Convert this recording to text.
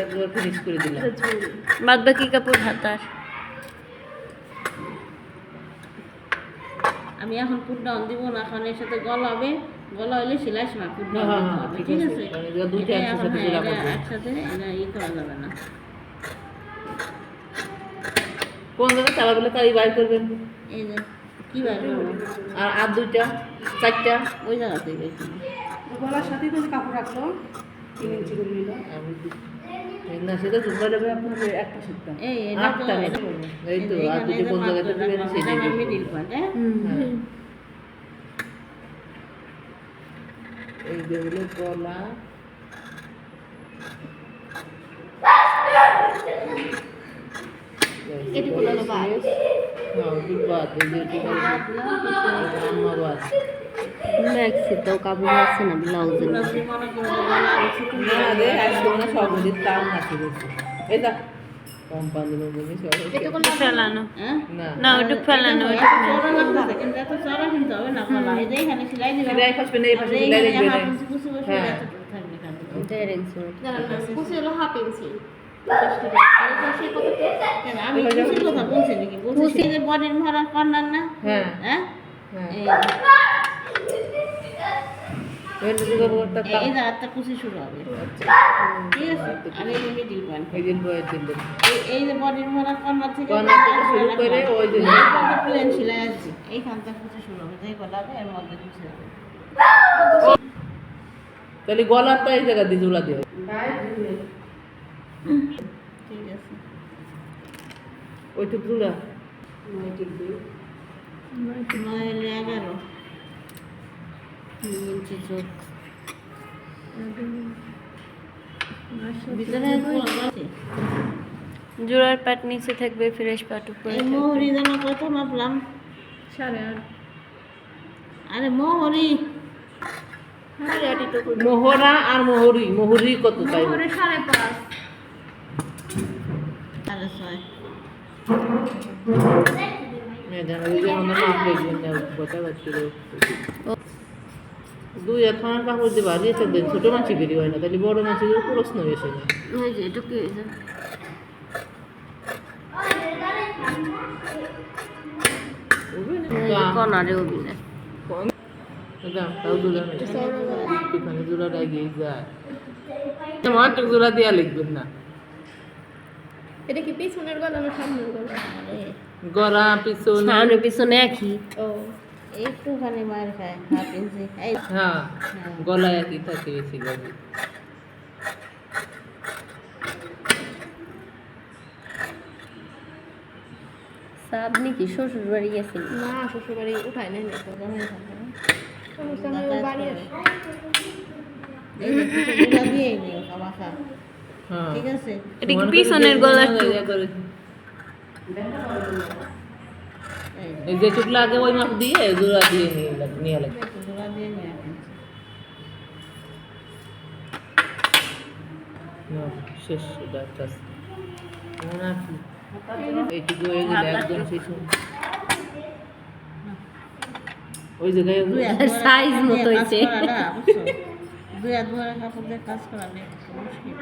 একবার ফিনিশ করে দিলাম। বাদ বাকি কাপড় হাতার। আমি এখন ডাউন দিব না কারণ এর সাথে গলা হবে। গলা হলে সেলাই সময় ডাউন হ্যাঁ, হ্যাঁ, ঠিক আছে। একসাথে ই করা যাবে না। কোন জায়গায় চালাগুলো তাই বাইর করবেন? এই যে কি করব? আর আর দুইটা চারটা? ওই জায়গাতে গেছি গলার সাথেই তো কাপড় রাখল। তিন ইঞ্চি সেটা যাবে আপনার একটা সুতটা আটটা তো আর হ্যাঁ হ্যাঁ। এই যে হলো। হ্যাঁ ম্যাক্সি তো কাপড় আছে না ব্লাউজের মনে হ্যাঁ? হ্যাঁ। কেন, আমি কুচির কথা বলছি নাকি? বলছি সেই যে বডির মহড়ার কর্নার না? হ্যাঁ। হ্যাঁ? এই এবার যদি এই- কাপ- এই জায়গাটা কুচি শুরু হবে। ঠিক আছে? আর এই যে middle point। এই দিন বয়ের দিন দিন। এই- এই যে বডির মহড়ার কর্নার থেকে কর্নার থেকে শুরু করে ওই যে এই পর্যন্ত সেলাই আসছে। এইখান থেকে শুরু হবে। যেই গলা হবে, এর মধ্যে কুচি হবে। তাহলে গলারটা এই জায়গা দিয়ে জোড়া দিয়ে ঠিক আছে। ওইটুক জোড়া নয় হলে এগারো। তিন ইঞ্চি চোখ। জোড়ার পাট নিচে থাকবে ফ্রেশ পাট উপরে মোহরি যেন কত মাপলাম সাড়ে আট। আরে মোহরি। মোহরা আর মোহরি মোহরি কত তাই? সাড়ে পাঁচ। সাড়ে ছয়। জানো, ওই যে আমাদের মাপ দেখবেন না, গোটা দুই এখন কাপড় দিয়ে ছোট মাছি বেরিয়ে হয় না তাহলে বড় মাছিদের প্রশ্ন এসে যায়। না? জোড়া লিখবেন এটা কি পিছনের গলা না সামনের গলা? আরে গড়া পিছনে পিছনে একই। ও। একটুখানি মার খায় হাফ ইঞ্চি। এই হ্যাঁ গলায় একই থাকে বেশিরভাগ আপনি কি শ্বশুর বাড়ি গেছেন না শ্বশুর বাড়ি উঠায় নেই না তো জানাই থাকে না। সমস্যা নেই, ও বাড়ি আসে। এই যে দুটো গুঁড়া দিয়েই নিও কামাখা হ্যাঁ। ঠিক আছে? এটা কি পিছনের গলা করে। এই যে, যে আগে ওই মাপ দিয়ে জোড়া দিয়ে নিয়ে লাগ- নিয়ে দিয়ে শেষ? এইটুকু হয়ে গেলে একদম ওই জায়গায় দিয়ে মতো কাজ হয়েছে। করা দুই হাত ভরে কাপড় দিয়ে কাজ করা নেই মুশকিল